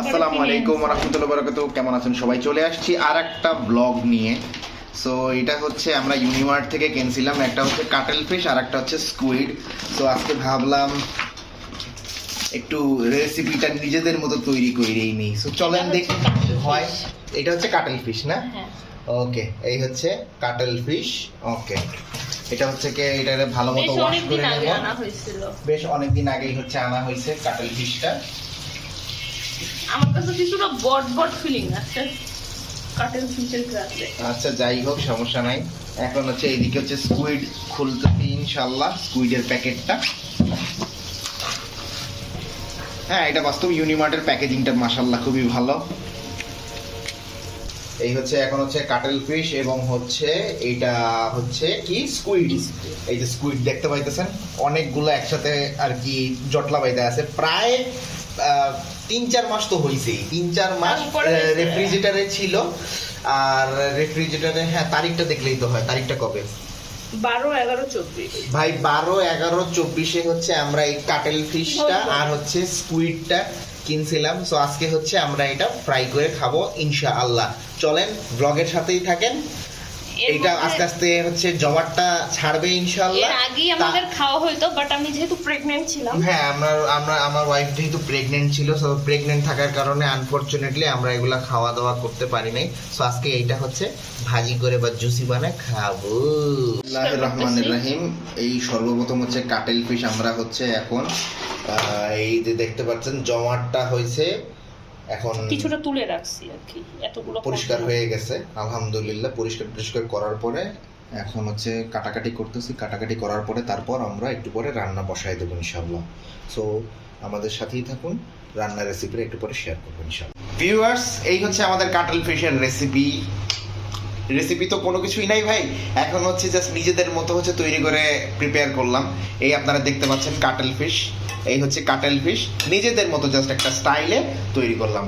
আসসালামু আলাইকুম রহমতুল্লাহ বরকত কেমন আছেন সবাই? চলে আসছি আর একটা ব্লগ নিয়ে। সো এটা হচ্ছে আমরা ইউনিমার্ট থেকে কিনছিলাম। একটা হচ্ছে কাটেল ফিশ আর একটা হচ্ছে স্কুইড সো আজকে ভাবলাম একটু রেসিপিটা নিজেদের মতো তৈরি করেই নিই। সো চলেন দেখি হয়। এটা হচ্ছে কাটেল ফিশ না? হ্যাঁ। ওকে এই হচ্ছে কাটেল ফিশ ওকে এটা হচ্ছে কি? এটা ভালো মতো ওয়াশ করে নেব। হয়েছিল। বেশ অনেকদিন আগেই হচ্ছে আনা হয়েছে কাটেল ফিশটা আমার কাছে কিছুটা বট বট ফিলিং আছে। আচ্ছা যাই হোক, সমস্যা নাই। এখন হচ্ছে এইদিকে হচ্ছে স্কুইড ইনশাল্লাহ স্কুইডের প্যাকেটটা। হ্যাঁ এটা বাস্তব ইউনিমার্টের প্যাকেজিংটা খুবই ভালো। এই হচ্ছে, এখন হচ্ছে কাটেল ফিশ এবং হচ্ছে এইটা হচ্ছে কি? স্কুইড এই যে স্কুইড দেখতে পাইতেছেন, অনেকগুলো একসাথে আর কি জটলা বাইতে আছে। প্রায় তিন চার মাস তো হয়েছেই তিন চার মাস। রেফ্রিজারেটরে ছিল। আর রেফ্রিজারেটরে হ্যাঁ তারিখটা দেখলেই তো হয় তারিখটা কবে? বারো এগারো চব্বিশ। ভাই বারো এগারো চব্বিশে হচ্ছে আমরা এই কাটেল ফিশটা। আর হচ্ছে স্কুইডটা কিনছিলাম। সো আজকে হচ্ছে আমরা এটা ফ্রাই করে খাব ইনশা আল্লাহ চলেন ব্লগের সাথেই থাকেন। এইটা আস্তে আস্তে হচ্ছে জবারটা ছাড়বে ইনশাআল্লাহ। এর আগেই আমাদের খাওয়া হয়তো বাট আমি যেহেতু প্রেগনেন্ট ছিলাম। হ্যাঁ আমরা আমরা আমার ওয়াইফ যেহেতু প্রেগনেন্ট ছিল সো প্রেগনেন্ট থাকার কারণে আনফরচুনেটলি আমরা এগুলা খাওয়া দাওয়া করতে পারি নাই। সো আজকে এইটা হচ্ছে ভাজি করে বা জুসি বানায় খাব। বিসমিল্লাহির রহমানির রহিম। এই সর্বপ্রথম হচ্ছে কাটেল ফিশ আমরা হচ্ছে এখন আহ, এই যে দেখতে পাচ্ছেন জমাটটা হয়েছে এখন কিছুটা তুলে রাখছি আর কি এতগুলো পরিষ্কার হয়ে গেছে আলহামদুলিল্লাহ পরিষ্কার পরিষ্কার করার পরে এখন হচ্ছে কাটাকাটি করতেছি কাটাকাটি করার পরে তারপর আমরা একটু পরে রান্না বসাই দেবো ইনশাল্লাহ সো আমাদের সাথেই থাকুন রান্নার রেসিপিটা একটু পরে শেয়ার করব ইনশাল্লাহ ভিউয়ার্স এই হচ্ছে আমাদের কাটল ফিশের রেসিপি রেসিপি তো কোনো কিছুই নাই ভাই। এখন হচ্ছে জাস্ট নিজেদের মতো হচ্ছে তৈরি করে প্রিপেয়ার করলাম। এই আপনারা দেখতে পাচ্ছেন কাটেল ফিশ এই হচ্ছে কাটেল ফিশ নিজেদের মতো জাস্ট একটা স্টাইলে তৈরি করলাম।